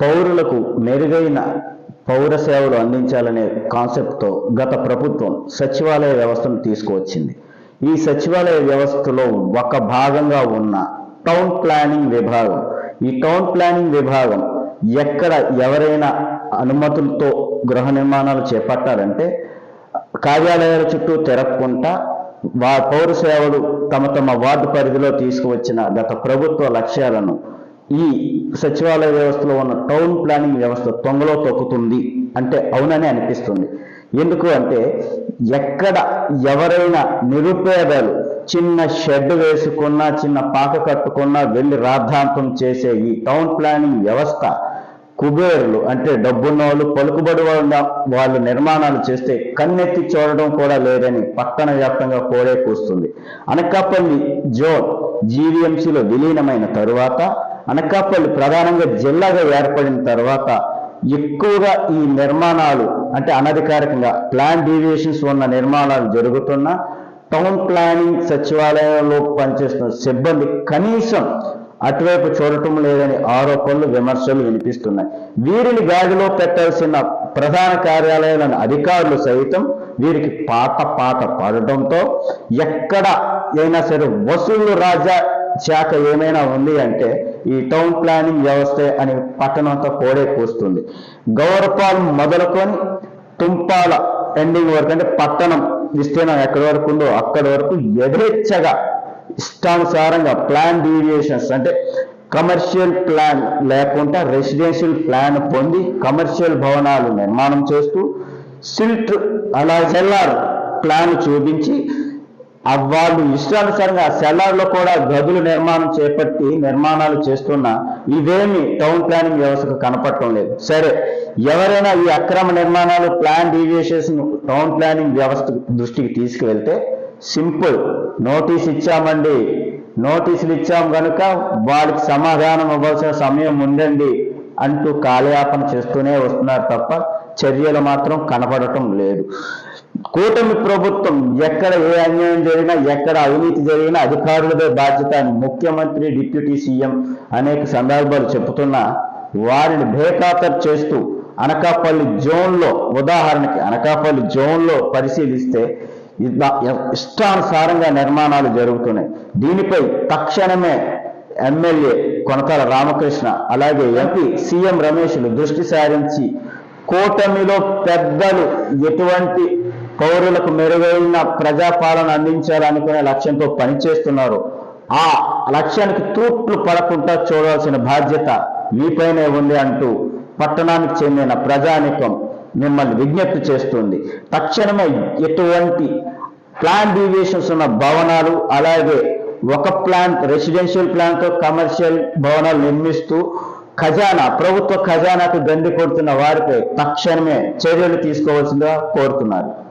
పౌరులకు మెరుగైన పౌర సేవలు అందించాలనే కాన్సెప్ట్తో గత ప్రభుత్వం సచివాలయ వ్యవస్థను తీసుకువచ్చింది. ఈ సచివాలయ వ్యవస్థలో ఒక భాగంగా ఉన్న టౌన్ ప్లానింగ్ విభాగం. ఈ టౌన్ ప్లానింగ్ విభాగం ఎక్కడ ఎవరైనా అనుమతులతో గృహ నిర్మాణాలు చేపట్టారంటే కార్యాలయాల చుట్టూ తిరగకుండా వా పౌర సేవలు తమ తమ వార్డు పరిధిలో తీసుకువచ్చిన గత ప్రభుత్వ లక్ష్యాలను ఈ సచివాలయ వ్యవస్థలో ఉన్న టౌన్ ప్లానింగ్ వ్యవస్థ తొంగలో తొక్కుతుంది అంటే అవునని అనిపిస్తుంది. ఎందుకు అంటే ఎక్కడ ఎవరైనా నిరుపేదలు చిన్న షెడ్ వేసుకున్నా చిన్న పాక కట్టుకున్నా వెళ్ళి రాద్ధాంతం చేసే ఈ టౌన్ ప్లానింగ్ వ్యవస్థ కుబేరులు అంటే డబ్బున్న వాళ్ళు పలుకుబడి వాళ్ళ వాళ్ళు నిర్మాణాలు చేస్తే కన్నెత్తి చూడడం కూడా లేదని పట్టణ వ్యాప్తంగా కోడే కూస్తుంది. అనకాపల్లి జోన్ జీవీఎంసీలో విలీనమైన తరువాత అనకాపల్లి ప్రధానంగా జిల్లాగా ఏర్పడిన తర్వాత ఎక్కువగా ఈ నిర్మాణాలు అంటే అనధికారికంగా ప్లాన్ డీవియేషన్స్ ఉన్న నిర్మాణాలు జరుగుతున్నా టౌన్ ప్లానింగ్ సచివాలయంలో పనిచేస్తున్న సిబ్బంది కనీసం అటువైపు చూడటం లేదని ఆరోపణలు విమర్శలు వినిపిస్తున్నాయి. వీరిని గాడిలో పెట్టాల్సిన ప్రధాన కార్యాలయాలను అధికారులు సైతం వీరికి పాత పాట పడటంతో ఎక్కడ అయినా సరే వసూలు రాజా శాఖ ఏమైనా ఉంది అంటే ఈ టౌన్ ప్లానింగ్ వ్యవస్థ అని పట్టణంతో కోడే కూస్తుంది గౌరపాలెం మొదలుకొని తుంపాల ఎండింగ్ వరకు అంటే పట్టణం విస్తీర్ణం ఎక్కడి వరకు ఉందో అక్కడి వరకు యథేచ్ఛగా ఇష్టానుసారంగా ప్లాన్ డీవియేషన్స్ అంటే కమర్షియల్ ప్లాన్ లేకుండా రెసిడెన్షియల్ ప్లాన్ పొంది కమర్షియల్ భవనాలు నిర్మాణం చేస్తూ సిల్ట్ అలా సెల్లార్ ప్లాన్ చూపించి వాళ్ళు ఇష్టానుసారంగా సెల్లార్లో కూడా గదులు నిర్మాణం చేపట్టి నిర్మాణాలు చేస్తున్న ఇవేమి టౌన్ ప్లానింగ్ వ్యవస్థకు కనపడటం లేదు. సరే ఎవరైనా ఈ అక్రమ నిర్మాణాలు ప్లాన్ డీవియేషన్ టౌన్ ప్లానింగ్ వ్యవస్థ దృష్టికి తీసుకువెళ్తే సింపుల్. నోటీస్ ఇచ్చామండి. నోటీసులు ఇచ్చాం కనుక వాళ్ళకి సమాధానం ఇవ్వాల్సిన సమయం ఉందండి. అంటూ కాలయాపన చేస్తూనే వస్తున్నారు తప్ప చర్యలు మాత్రం కనపడటం లేదు. కూటమి ప్రభుత్వం ఎక్కడ ఏ అన్యాయం జరిగినా ఎక్కడ అవినీతి జరిగినా అధికారులదే బాధ్యత అని ముఖ్యమంత్రి డిప్యూటీ సీఎం అనేక సందర్భాలు చెబుతున్నా వారిని బేఖాతరు చేస్తూ అనకాపల్లి జోన్లో ఉదాహరణకి అనకాపల్లి జోన్లో పరిశీలిస్తే ఇష్టానుసారంగా నిర్మాణాలు జరుగుతున్నాయి. దీనిపై తక్షణమే ఎమ్మెల్యే కొనకాల రామకృష్ణ అలాగే ఎంపీ సీఎం రమేష్లు దృష్టి సారించి కూటమిలో పెద్దలు ఎటువంటి పౌరులకు మెరుగైన ప్రజాపాలన అందించాలనుకునే లక్ష్యంతో పనిచేస్తున్నారు. ఆ లక్ష్యానికి తూట్లు పడకుండా చూడాల్సిన బాధ్యత మీపైనే ఉంది అంటూ పట్టణానికి చెందిన ప్రజానికం మిమ్మల్ని విజ్ఞప్తి చేస్తుంది. తక్షణమే ఎటువంటి ప్లాన్ డీవియేషన్స్ ఉన్న భవనాలు అలాగే ఒక ప్లాన్ రెసిడెన్షియల్ ప్లాన్తో కమర్షియల్ భవనాలు నిర్మిస్తూ ఖజానా ప్రభుత్వ ఖజానాకు గండి కొడుతున్న వారిపై తక్షణమే చర్యలు తీసుకోవాల్సిందిగా కోరుతున్నారు.